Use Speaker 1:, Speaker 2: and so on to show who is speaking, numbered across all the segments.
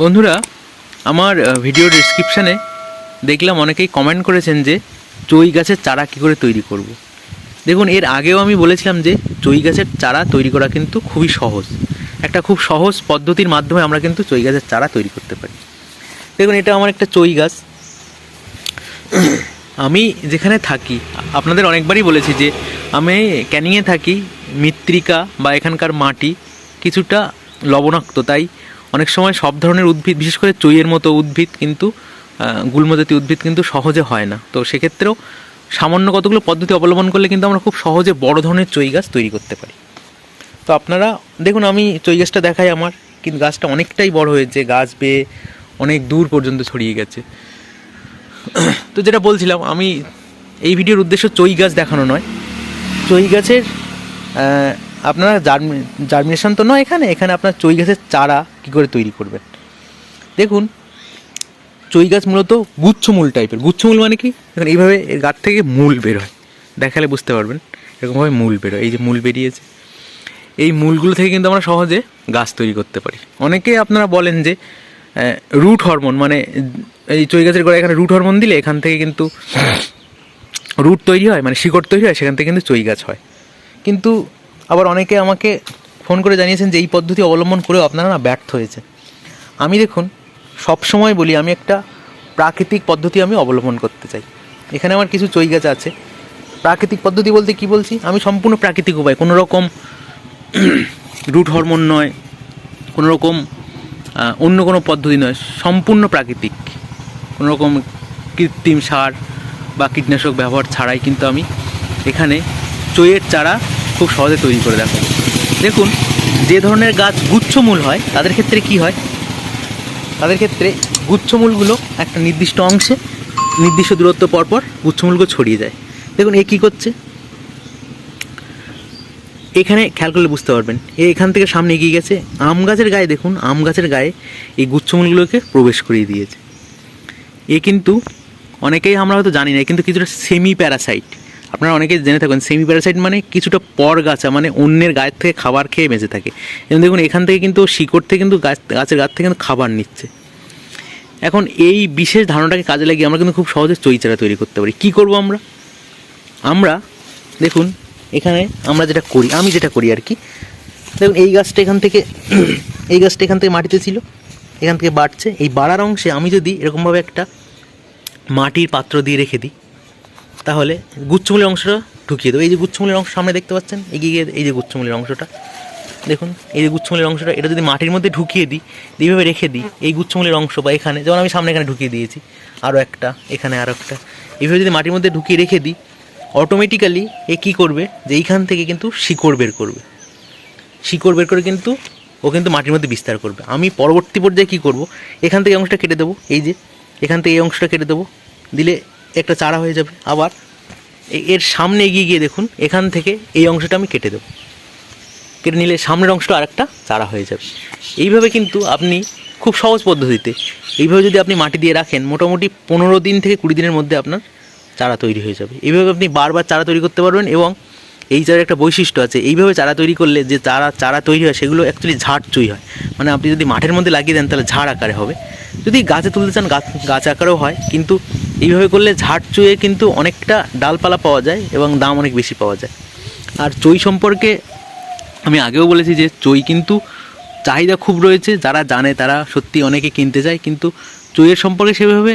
Speaker 1: বন্ধুরা, আমার ভিডিও ডিসক্রিপশানে দেখলাম অনেকেই কমেন্ট করেছেন যে, চই গাছের চারা কী করে তৈরি করব। দেখুন, এর আগেও আমি বলেছিলাম যে, চই গাছের চারা তৈরি করা কিন্তু খুবই সহজ। একটা খুব সহজ পদ্ধতির মাধ্যমে আমরা কিন্তু চই গাছের চারা তৈরি করতে পারি। দেখুন, এটা আমার একটা চই গাছ। আমি যেখানে থাকি, আপনাদের অনেকবারই বলেছি যে, আমি ক্যানিংয়ে থাকি, মৃত্তিকা বা এখানকার মাটি কিছুটা লবণাক্ত, তাই অনেক সময় সব ধরনের উদ্ভিদ বিশেষ করে চইয়ের মতো উদ্ভিদ কিন্তু আহ, গুল্মজাতি উদ্ভিদ কিন্তু সহজে হয় না। তো সেক্ষেত্রেও সামান্য কতগুলো পদ্ধতি অবলম্বন করলে কিন্তু আমরা খুব সহজে বড় ধরনের চই গাছ তৈরি করতে পারি। তো আপনারা দেখুন আমি চই গাছটা দেখাই আমার কিন্তু গাছটা অনেকটাই বড় হয়েছে গাছ বেয়ে অনেক দূর পর্যন্ত ছড়িয়ে গেছে। তো যেটা বলছিলাম আমি এই ভিডিওর উদ্দেশ্য চই গাছ দেখানো নয়। চই গাছের আপনারা জার্মিনেশন তো নয় এখানে এখানে আপনার চই গাছের চারা কী করে তৈরি করবেন? দেখুন, চই গাছ মূলত গুচ্ছমূল টাইপের। গুচ্ছমূল মানে কি? দেখুন, এইভাবে গাছ থেকে মূল বের হয়। দেখালে বুঝতে পারবেন, এরকমভাবে মূল বেরোয় এই যে মূল বেরিয়েছে। এই মূলগুলো থেকে কিন্তু আমরা সহজে গাছ তৈরি করতে পারি। অনেকেই আপনারা বলেন যে রুট হরমোন মানে এই চই গাছের গোড়ায় এখানে রুট হরমোন দিলে এখান থেকে কিন্তু রুট তৈরি হয় মানে শিকড় তৈরি হয়, সেখান থেকে কিন্তু চই গাছ হয়। কিন্তু আবার অনেকে আমাকে ফোন করে জানিয়েছেন যে এই পদ্ধতি অবলম্বন করেও আপনারা না ব্যর্থ হয়েছে আমি দেখুন সব সময় বলি আমি একটা প্রাকৃতিক পদ্ধতি আমি অবলম্বন করতে চাই। এখানে আমার কিছু চই গাছ আছে। প্রাকৃতিক পদ্ধতি বলতে কি বলছি? আমি সম্পূর্ণ প্রাকৃতিক উপায়। কোনো রকম রুট হরমোন নয় কোনো রকম অন্য কোনো পদ্ধতি নয়, সম্পূর্ণ প্রাকৃতিক। কোনো রকম কৃত্রিম সার বা কীটনাশক ব্যবহার ছাড়াই কিন্তু আমি এখানে চইয়ের চারা খুব সহজে তৈরি করে দেখাবো দেখুন, যে ধরনের গাছ গুচ্ছমূল হয়, তাদের ক্ষেত্রে কি হয়? তাদের ক্ষেত্রে গুচ্ছমূলগুলো একটা নির্দিষ্ট অংশে, নির্দিষ্ট দূরত্ব পরপর গুচ্ছমূলগুলো ছড়িয়ে যায়। দেখুন, এ কী করছে? এখানে খেয়াল করলে বুঝতে পারবেন। এ এখান থেকে সামনে এগিয়ে গেছে। আম গাছের গায়ে দেখুন, আম গাছের গায়ে এই গুচ্ছমূলগুলোকে প্রবেশ করিয়ে দিয়েছে। এ কিন্তু অনেকেই আমরা হয়তো জানি না কিন্তু কিছুটা সেমি প্যারাসাইট আপনারা অনেকেই জেনে থাকবেন সেমি প্যারাসাইট মানে কিছুটা পরগাছা মানে অন্যের গায়ের থেকে খাবার খেয়ে বেঁচে থাকে। এবং দেখুন, এখান থেকে কিন্তু শিকড় থেকে কিন্তু গাছ, গাছের গাছ থেকে কিন্তু খাবার নিচ্ছে। এখন এই বিশেষ ধারণাটাকে কাজে লাগিয়ে আমরা কিন্তু খুব সহজে চইচারা তৈরি করতে পারি। কী করব আমরা? আমরা, দেখুন, এখানে আমরা যেটা করি, আমি যেটা করি আর কি। দেখুন, এই গাছটা এখান থেকে, এই গাছটা এখান থেকে মাটিতে ছিল। এখান থেকে বাড়ছে। এই বাড়ার অংশে আমি যদি এরকমভাবে একটা মাটির পাত্র দিয়ে রেখে দিই তাহলে গুচ্ছমূলের অংশটা ঢুকিয়ে দেবো। এই যে গুচ্ছমূলের অংশ সামনে দেখতে পাচ্ছেন? এগিয়ে গিয়ে এই যে গুচ্ছমূলের অংশটা। দেখুন, এই যে গুচ্ছমূলের অংশটা, এটা যদি মাটির মধ্যে ঢুকিয়ে দিই এইভাবে রেখে দিই, এই গুচ্ছমূলের অংশ বা এখানে, যেমন আমি সামনে এখানে ঢুকিয়ে দিয়েছি আরও একটা, এখানে আরও একটা। এইভাবে যদি মাটির মধ্যে ঢুকিয়ে রেখে দিই অটোমেটিক্যালি এ কী করবে? যে এইখান থেকে কিন্তু শিকড় বের করবে। শিকড় বের করে কিন্তু, ও কিন্তু মাটির মধ্যে বিস্তার করবে। আমি পরবর্তী পর্যায়ে কী করব? এখান থেকে অংশটা কেটে দেবো, এই যে, এখান থেকে এই অংশটা কেটে দেবো। দিলে একটা চারা হয়ে যাবে। আবার এর সামনে এগিয়ে গিয়ে দেখুন, এখান থেকে এই অংশটা আমি কেটে দেবো। কেটে নিলে সামনের অংশটা আরেকটা চারা হয়ে যাবে। এইভাবে কিন্তু আপনি খুব সহজ পদ্ধতিতে, এইভাবে যদি আপনি মাটি দিয়ে রাখেন, মোটামুটি পনেরো দিন থেকে কুড়ি দিনের মধ্যে আপনার চারা তৈরি হয়ে যাবে। এইভাবে আপনি বারবার চারা তৈরি করতে পারবেন এবং এই চারার একটা বৈশিষ্ট্য আছে, এইভাবে চারা তৈরি করলে যে চারা চারা তৈরি হয়, সেগুলো অ্যাকচুয়ালি ঝাড় চুই হয়। মানে আপনি যদি মাঠের মধ্যে লাগিয়ে দেন, তাহলে ঝাড় আকারে হবে। যদি গাছে তুলতে চান, গাছ গাছ আকারেও হয়, কিন্তু এইভাবে করলে ঝাড় চুয়ে কিন্তু অনেকটা ডালপালা পাওয়া যায় এবং দাম অনেক বেশি পাওয়া যায়। আর চই সম্পর্কে আমি আগেও বলেছি যে চই কিন্তু চাহিদা খুব রয়েছে, যারা জানে তারা সত্যি অনেকে কিনতে চায়, কিন্তু চইয়ের সম্পর্কে সেভাবে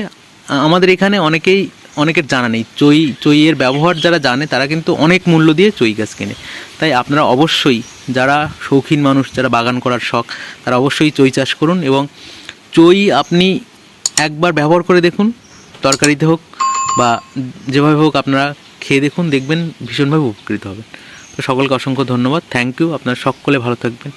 Speaker 1: আমাদের এখানে অনেকেই, অনেকের জানা নেই। চই, চইয়ের ব্যবহার যারা জানে তারা কিন্তু অনেক মূল্য দিয়ে চই গাছ কেনে। তাই আপনারা অবশ্যই যারা শৌখিন মানুষ, যারা বাগান করার শখ, তারা অবশ্যই চই চাষ করুন এবং চই আপনি একবার ব্যবহার করে দেখুন। তরকারিতে হোক বা যেভাবে হোক আপনারা খেয়ে দেখুন, দেখবেন ভীষণভাবে উপকৃত হবেন। তো সকলকে অসংখ্য ধন্যবাদ। থ্যাংক ইউ আপনারা সকলে ভালো থাকবেন।